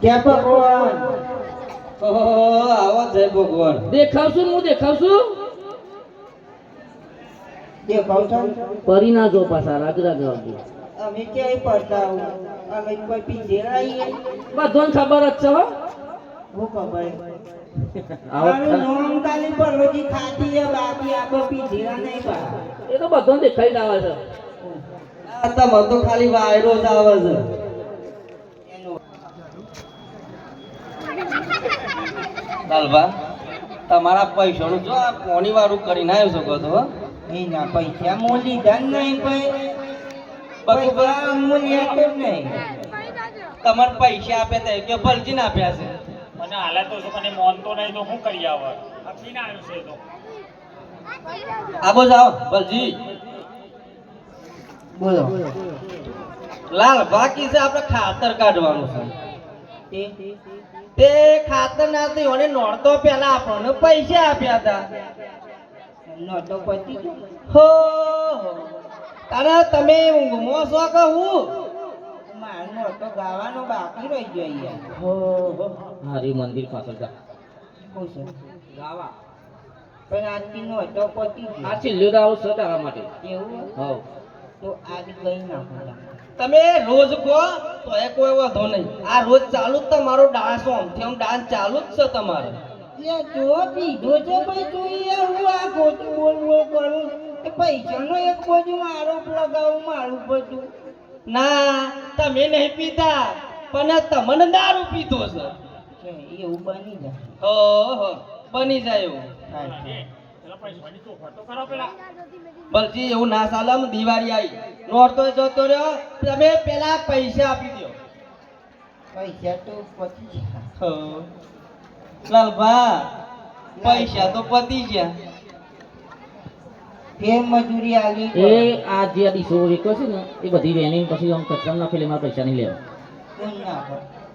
ક્યાં ભગવાન? ઓહો આવો જય ભગવાન. દેખાવશું હું દેખાવશું? દેખાવ પરી ના જો પાછા રાગ રાગ અમે ક્યાંય પડતા અમે કોઈ પીછે આવીએ? બધાને ખબર જ છે હો. હું ખબર? એ તો બધો દેખાઈ જ આવે છે. આ તમાર તો ખાલી વાયરો જ આવે છે. લાલભા તમારા પૈસાનું જો આ પોણી વાળું કરીને આવ્યો છો કહો હો. એના પૈસા હું લીધા જ નહીં ભાઈ. પૈસા હું નહીં. તમારે પૈસા આપ્યા હતા કે ભલજીને આપ્યા છે? મને હાલે તો છે મને મોનતો નહીં તો હું કરી આવે? અખી ના આવ્યું છે તો. આબો જાઓ ભલજી બોલો. લાલ બાકી છે આપણે ખાતર કાઢવાનું છે. તે ખાતર ના તો એને નોરતો પેલા આપણને પૈસા આપ્યા હતા. નોટો પતી હો તારે તમે ઊંઘમો છો કે હું? મારો નોટો ગાવાનો બાકી રહી ગયો અહીંયા. હો હો. હારી મંદિર પાછળ જા. શું ગાવા. પણ આજથી નોટો પતી આ છેલ્લો દાવો છે તારા માટે. એવું? હવ. તો આજ ગઈ નાખો તમે રોજ કહો તો એ કોઈ વાંધો નહીં. આ રોજ ચાલુ જ તમારો ડાન્સ આમથી આમ ડાન્સ ચાલુ જ છે તમારે. જો પીધો છે ભાઈ તું યાર હું આ ખોટું બોલ બોલ કરું. પૈસાનો એક બાજુ આરોપ લગાવું મારું બધું. ના તમે નહીં પીતા પણ તમને દારૂ પીધો છે. એવું બની જાય. હો હો બની જાય એવું. બલજી એવું ના ચાલે આમ દિવાળી આવી. નોરતો જતો રહ્યો તમે પેલા પૈસા આપી દો પૈસા તો પતી ગયા. લાલભા પૈસા તો પતી ગયા. ફેર મજૂરી આવી એ આ જે આ વેચો છે ને એ બધી વેની પછી આમ કચરા નાખેલી મારા પૈસા નહીં લેવા.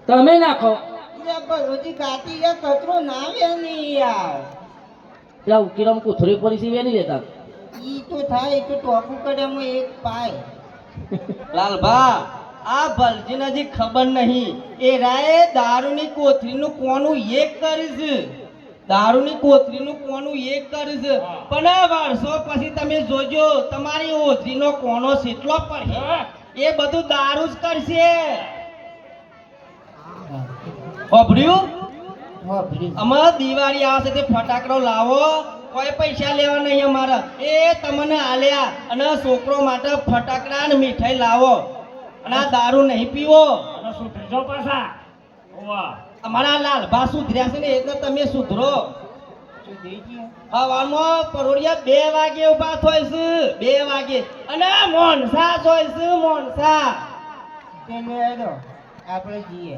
તમે નાખો. લે ભરોજી કાતી કચરો ના આવે નહીં યાર. પેલા ઉકેલામ કોથળી પડી છે વેની લેતા. ઈ તો થાય તો ટોપું કડામાં એક પાય. લાલભા આ ભલજીને હજી ખબર નહીં. એ રાય દારૂની કોથળીનું કોનું એક કરીશ. દારૂની કોથળીનું કોનું એક કરીશ. પણ આ વર્ષો પછી તમે જોજો તમારી ઓથરીનો કોનો સેટલો પડે એ બધું દારૂ જ કરશે. ઓભર્યું અમારે દિવાળી આવશે તે ફટાકડો લાવો. કોઈ પૈસા લેવા નહીં અમારા. એ તમને આલ્યા અને છોકરો માટે ફટાકડા અને મીઠાઈ લાવો. અને આ દારૂ નહીં પીવો. અને સુધરી જાઓ પાછા. ઓવા. અમારા લાલભા સુધર્યા છે ને એટલે તમે સુધરો. હવામાં પરોડિયા બે વાગે ઊભા થાય છે. બે વાગે. અને મોનસા જોઈ છે મોનસા. આપણે જઈએ.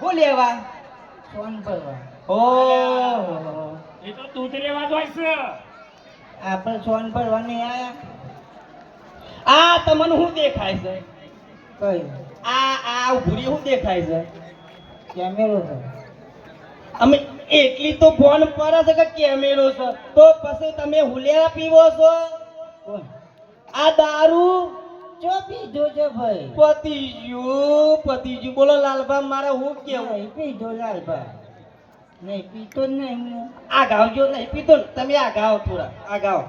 બોલેવા લેવા? ફોન ભરવા ઓહો. એ તો જ આપણે આયા. આ તમને શું દેખાય છે? કઈ? આ આ ઉભરી શું દેખાય છે? કેમેરો છે. અમે એટલી તો ફોન પર છે કે કેમેરો છે. તો પછી તમે હુલેરા પીવો છો? આ દારૂ? જો પીધો છે ભાઈ? પતી ગયું પતી ગયું બોલો લાલભા મારે હું કેવું? પીધો લાલભા. નહીં પીતો જ નહીં હું. આ ગાવ જો નહીં પીતો તમે આ ગાવ થોડા. આ ગાવ.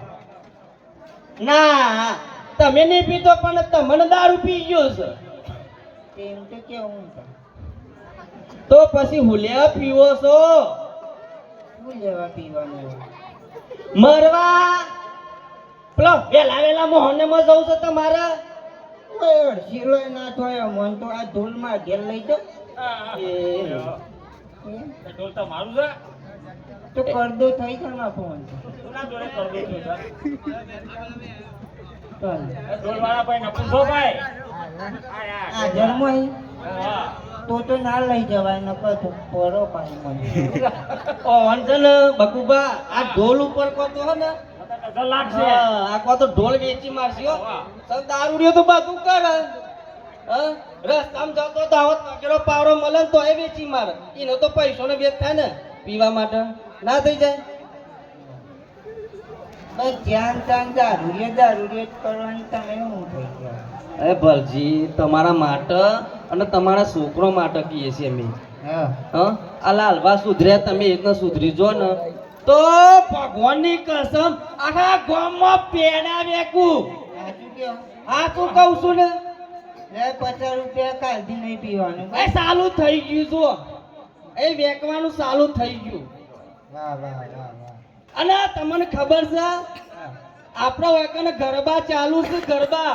ના તમે નહીં પીતો પણ તમને દારૂ પી ગયો છે. તેમ તો કેવું તો પછી હુલિયા પીવો છો? શું પીવાનું? મરવા? પેલો વેલા વેલા મોહને માં જવું છે તમારે? ઓય અડસીલો ના થયો મન તો આ ધૂળમાં ઘેર લઈ જાઓ. ઢોલ તો મારું છે. તો કરદો થઈ છે માં ફોન. જોડે કરવું છે? સર ચાલ. ઢોલ વાળા ભાઈ આ જન્મ હા. તો તો ના લઈ જવાય નકર તો પરો પાડી મને ઓ અંજન બકુબા આ ઢોલ ઉપર કો તો હે ને? લાગશે. આ કો તો ઢોલ વેચી મારશે હો. સર રહ્યો તો બધું કરે હા? રસ્તામાં જતો તો આવો તકેડો પાવડો મળે તો એ વેચી મારે. એનો તો પૈસો ને વેચ થાય ને. પીવા માટે. ના થઈ જાય? બસ ધ્યાન તાન દારૂ દારૂ કરવાની તમે શું થઈ ગયા? અરે ભલજી તમારા માટે અને તમારા છોકરો માટે કહીએ છીએ અમે. હા. આ લાલવા સુધર્યા તમે એ રીતના સુધરી જો ને તો ભગવાનની કસમ આખા ગામમાં પેડા વેકું હા તું કહું છું ને? લે પચાસ રૂપિયા કાલથી નહીં પીવાનું. એ થઈ ગયું જો એ વેકવાનું ચાલુ થઈ ગયું. વાહ વાહ વાહ વાહ. અને તમને ખબર છે આપણા વાંકાને ગરબા ચાલુ છે ગરબા.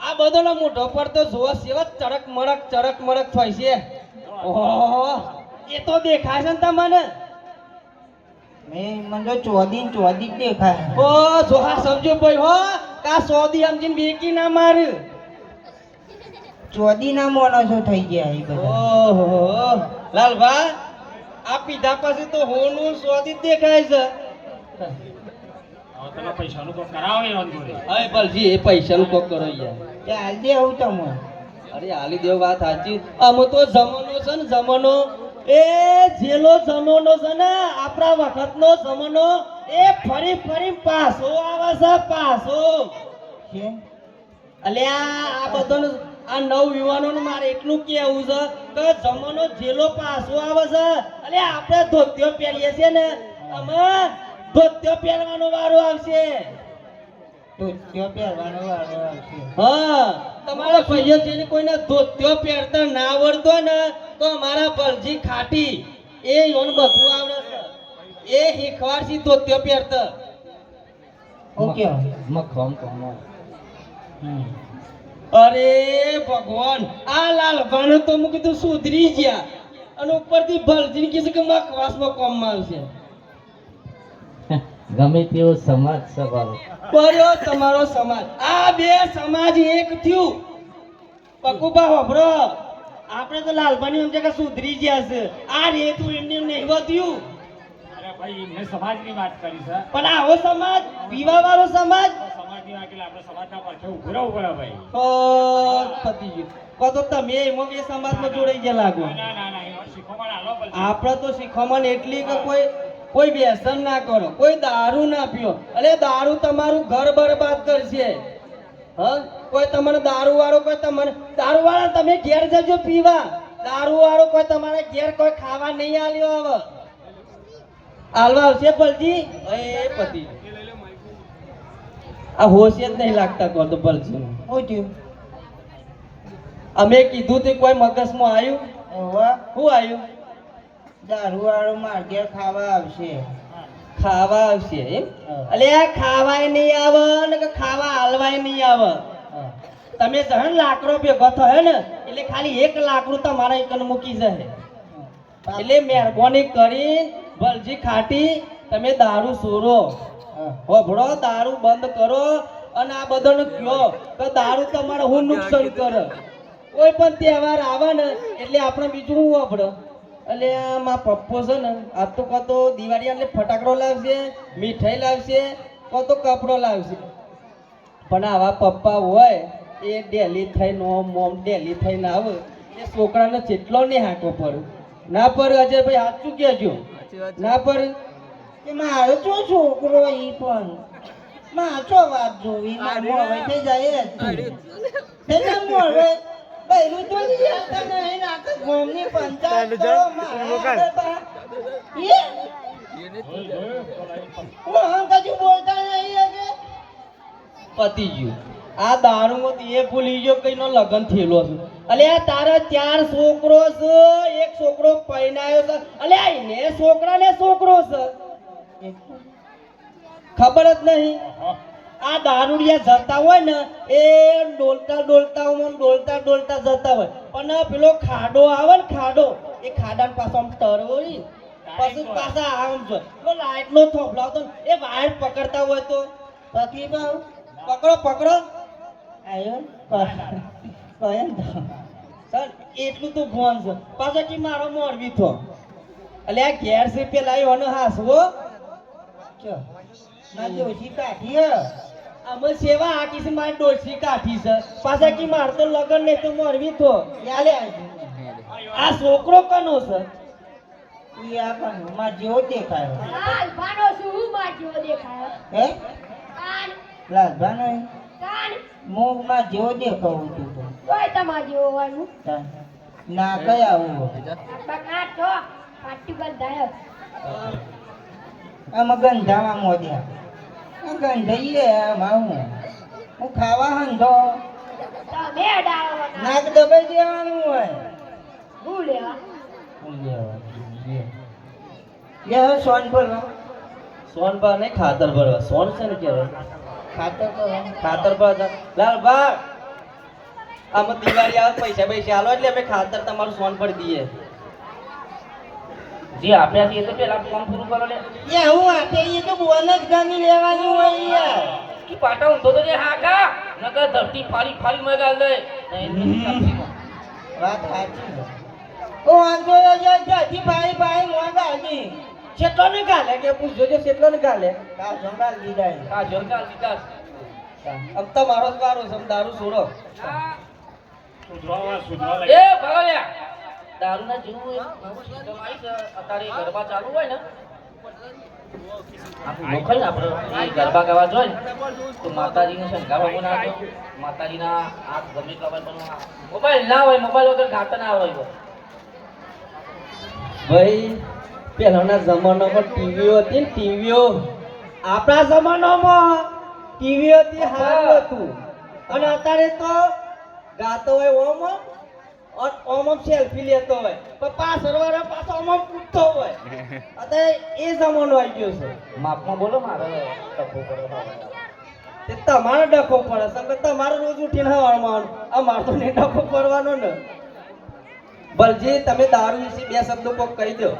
આ બધાનો મોઢો પર તો જોવા સેવા ચડક મડક ચડક મડક થાય છે. ઓહો એ તો દેખાય છે ને તમને. મેં મને ચોદી ચોદી દેખાય. ઓ જોહા સમજો ભાઈ હો કા સોદી સમજીને બેકી ના માર. ચોદી ના માણસો થઈ ગયા એ બધા. ઓહો લાલભા આ પીધા પાસે તો હોનું સોદી જ દેખાય છે. હવે પૈસાનું તો કરાવો એ વાંધો નહીં હવે બલજી એ પૈસાનું કોક કરો યાર તે હાલ દે હું તમને. અરે આલી દેવ વાત સાચી. આમ તો જમાનો છે ને જમાનો. એ જેલો જમાનો છે ને આપણા વખતનો જમાનો એ ફરી ફરી પાસો આવે છે પાસો અલ્યા આ બધાનું આ નવ યુવાનોનું મારે એટલું કેવું છે કે જમાનો જેલો પાછો આવે છે. એટલે આપણે ધોતિયો પહેરીએ છીએ ને અમે ધોતિયો પહેરવાનો વારો આવશે. ધોત્યો ત્યાં પહેરવાનો વારો આવશે. હા તમારા ભાઈઓ જેને કોઈને ધોતિયો પહેરતા ના આવડતો ને તો અમારા ભરજી ખાટી એ યોન બધું આવડે છે. એ શીખવાડશી ધોતિયો પહેરતા. ઓકે મખમ કમો હમ. અરે ભગવાન આ લાલભાને તો હું કીધું સુધરી ગયા. અને ઉપરથી બલજી કીધું કે મખવાસમાં કોમ આવશે ગમે તેવો સમાજ સવાલો બર્યો તમારો સમાજ. આ બે સમાજ એક થયું. પકુબા હોભરો. આપણે તો લાલભાની સમજે કે સુધરી ગયા છે. આ રેતું એમને નહીં વધ્યું અરે ભાઈ મેં સમાજની વાત કરી છે. પણ આવો સમાજ પીવા વાળો સમાજ. સમાજની વાત આપણે સમાજના પર ઉભું રહેવું પડે ભાઈ. તો પતી ગયું તો તમે એમાં બે સમાજમાં જોડાઈ ગયા લાગો. ના ના ના એનો આલો આપણે તો શીખવામાં એટલી કે કોઈ કોઈ વ્યસન ના કરો કોઈ દારૂ ના પીઓ. અરે દારૂ તમારું ઘર બરબાદ કરશે. હ? કોઈ તમને દારૂ વાળો કોઈ તમને દારૂ વાળા તમે ઘેર જજો પીવા. દારૂ વાળો કોઈ તમારે ઘેર કોઈ ખાવા નહીં આલ્યો હવે. આલવા આવશે પલજી એ પતિ. આ હોશ જ નહીં લાગતા તો પલજી થયું? અમે કીધું તે કોઈ મગજમાં આવ્યું? હવે. શું આવ્યું? દારૂ વાળો માર્ગે ખાવા આવશે. ખાવા આવશે એમ? અલે ખાવાય નહીં આવે ને કે ખાવા હાલવાય નહીં આવે? હા. તમે જણ લાકડો ભેગો થયો ને એટલે ખાલી એક લાકડું તમારા એકન મૂકી જશે એટલે મહેરબાની કરી ભલજી ખાટી તમે દારૂ સોરો. હા. હોભળો દારૂ બંધ કરો અને આ બધાને કયો કે દારૂ તમારે હું નુકસાન કરે? કોઈ પણ તહેવાર આવે ને એટલે આપણે બીજું હું વાપરો એટલે મારા પપ્પો છે ને આ તો કાં તો દિવાળી એટલે ફટાકડો લાવશે મીઠાઈ લાવશે કાં તો કપડો લાવશે. પણ આવા પપ્પા હોય એ ડેલી થઈને ઓમ મોમ ડેલી થઈને આવે એ છોકરાને જેટલો નહીં હાંકો પડે. ના પર અજયભાઈ સાચું કહેજો. ના પર કે મારો ચો છોકરો ઈ પણ. માચો વાત જોવી મારું હવે થઈ જાય જ. થઈ જાય બૈરું તો નહીં, ગામની પંચાયત કરો, મારા આગળ એ? હું આમ બોલતા નહીં હજે. પતી ગયું. આ દારૂમાંથી એ ભૂલી ગયો કઈનો લગન થયેલો છે. અલે તારા ચાર છોકરો છે એક છોકરો પરણાયો છે. અલે આ એને છોકરાને છોકરો છે. ખબર જ નહીં. આ દારૂડિયા જતા હોય ને એ ડોલતા ડોલતા ડોલતા ડોલતા જતા હોય. પણ પેલો ખાડો આવે ને ખાડો એ ખાડાને પાછો આમ ટરવરી પછી પાછા આમ છે લાઈટ લાઈટનો થોભલાવતો તો એ વાયર પકડતા હોય તો. પછી પકડો પકડો. આયો. સર એટલું તો ભણ છે. પાછો કે મારો મોરબી થો. એટલે આ ઘેર છે પેલા આવ્યો અને હાસવો. ના કાઢી હે. અમે સેવા આકી છે મારી ડોસી કાઠી છે. પાછા કી માર તો લગન નહીં તો મરવી થો યાલે આ છોકરો કનો છે? ઈ આ પણ માં જેવો દેખાયો. હાલ ભાનો શું જેવો દેખાય. હે? કાન. લાલભાનો કાન. મોગમાં જેવો દેખાવું છું તો. તોય તમાર જેવો હોવાનું ના કયા આવું બકા તો પાટી બંધાય આમાં ગંધામાં મોદ્યા આ ગંધાઈએ આમાં હું હું ખાવા હંધો. તમે નાક દબાઈ દેવાનું હોય. હું લેવા? હું લે. સોન ભરવા સોન પર નહીં ખાતર ભરવા સોન છે ને કહેવાય ખાતર ભરવા ખાતર પર લાલભા આમાં દિવાળી આવે પૈસા પૈસા આલો એટલે અમે ખાતર તમારું સોન પર દઈએ. જે આપ્યા છે એ તો પેલા ફોર્મ પૂરું કરો લે એ હું આપે એ તો બોનસ ગમી લેવાનું હોય યાર. કે પાટા ઊંધો તો જે હાકા. નકર ધરતી ફાળી ફાળી મગાલ દે. વાત. સાચી ઓ વાંધો જો જાજી ભાઈ ભાઈ મોંઘા હતી કેટલો ને ગાલે કે પૂછજો જો કેટલો ને ગાલે. કા સંભાળ દીધા કા હા જોરદાર અબ તો મારો જ વારો છે આમ દારૂ છોડો. સુધરવા સુધરવા. એ ભગલ્યા દારૂ ના જેવું અત્યારે ગરબા ચાલુ હોય ને ભાઈ, પહેલાના જમાનામાં ટીવીઓ હતી ટીવીઓ આપણા જમાનામાં ટીવી હતું. અને અત્યારે તો ગાતો હોય ઓમ ઓમ ओमम सेल्फी લેતો હોય. પાછળ વાળા પાછો ઓમ ઓમ કૂદતો હોય. અત્યારે એ જમાનો આવી ગયો છે. માપમાં બોલો મારે ટપો કરો તે તમારે ડખો પડે સંગત તમારે રોજ ઉઠીને હવાનું આ મારતો તો નહીં ડખો પડવાનો ને. બલજી તમે દારૂ વિશે બે શબ્દો કોક કહી દો.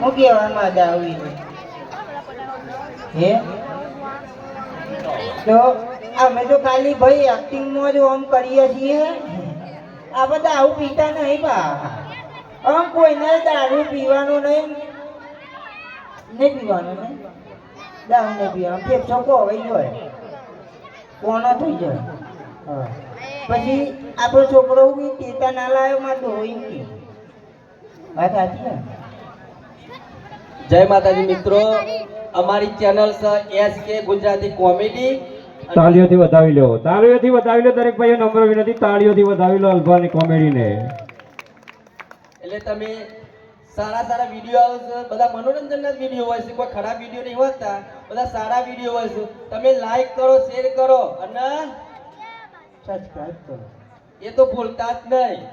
હું કહેવામાં આવી હે? તો અમે તો ખાલી ભાઈ એક્ટિંગમાં જ આમ કરીએ છીએ. આ બધા આવું પીતા નહીં બા. આમ કોઈને દારૂ પીવાનું નહીં. નહીં પીવાનું નહીં. દારૂ નહીં પીવાનું. ફેફસો કોવાઈ જાય કોનો થઈ જાય હા. પછી આપણો છોકરો ટેટા ના લાવ્યો માં ધોઈ કે વાત સાચી ને? જય માતાજી મિત્રો. અમારી ચેનલ છે એસ કે ગુજરાતી કોમેડી. તાળીઓથી વધાવી લો. તાળીઓથી વધાવી લો, દરેક ભાઈઓ નંબર વિનંતી. તાળીઓથી વધાવી લો અલ્ફાની કોમેડીને. એટલે તમે સારા સારા વીડિયો આવે છે. બધા મનોરંજનના જ વીડિયો હોય છે. કોઈ ખરાબ વીડિયો નહીં હોતા. બધા સારા વીડિયો હોય છે. તમે લાઈક કરો શેર કરો અને સબસ્ક્રાઇબ કરો. એ તો ભૂલતા જ નહીં.